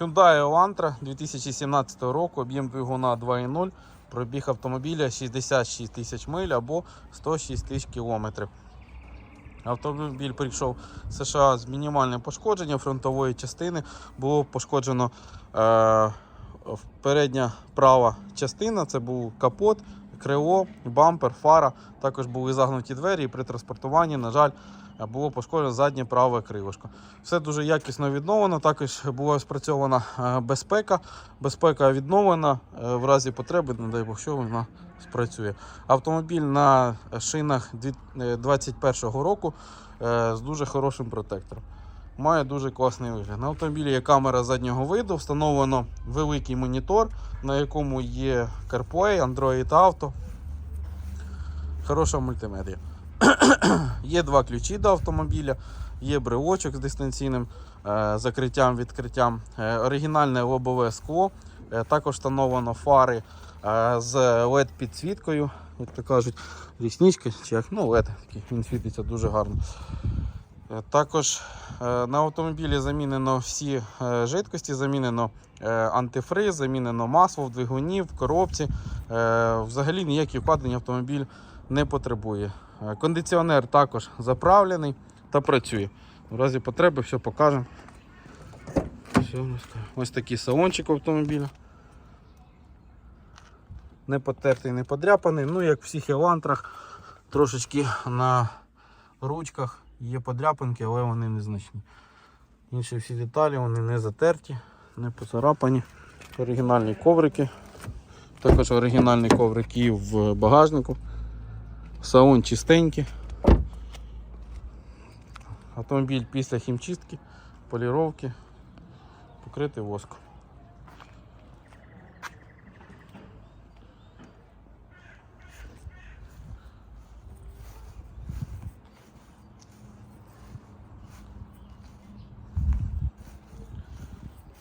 Hyundai Elantra 2017 року, об'єм двигуна 2.0, пробіг автомобіля 66 тисяч миль або 106 тисяч кілометрів. Автомобіль прийшов з США з мінімальним пошкодженням фронтової частини. Було пошкоджено е, передня права частина, це був капот, крило, бампер, фара. Також були загнуті двері і при транспортуванні, на жаль, було пошкоджено заднє праве крилишко. Все дуже якісно відновлено. Також була спрацьована е, безпека. Безпека відновлена е, в разі потреби, не дай Бог, що вона спрацює. Автомобіль на шинах 2021 року е, з дуже хорошим протектором. Має дуже класний вигляд. На автомобілі є камера заднього виду, встановлено великий монітор, на якому є CarPlay, Android Auto. Хороша мультимедіа. Є два ключі до автомобіля, є брелочок з дистанційним е, закриттям, відкриттям, е, оригінальне лобове скло. Е, також встановлено фари з LED підсвіткою, як то кажуть, рісничка чи ну LED, він світиться дуже гарно. Також на автомобілі замінено всі жидкості, замінено антифриз, замінено масло в двигуні, в коробці. Взагалі ніякі вкладення автомобіль не потребує. Е, Кондиціонер також заправлений та працює. В разі потреби все покажемо. Ось такий салончик автомобіля. Не потертий, не подряпаний. Ну, як в всіх елантрах, трошечки на ручках є подряпинки, але вони незначні. Інші всі деталі вони не затерті, не поцарапані. Оригінальні коврики. Також оригінальні коврики в багажнику. Салон чистенький. Автомобіль після хімчистки, поліровки, покритий воском.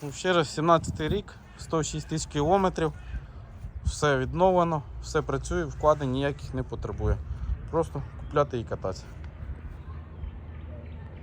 Ну, ще раз, 17 рік, 106 тисяч кілометрів. Все відновлено, все працює, вкладень ніяких не потребує. Просто купляти і кататися.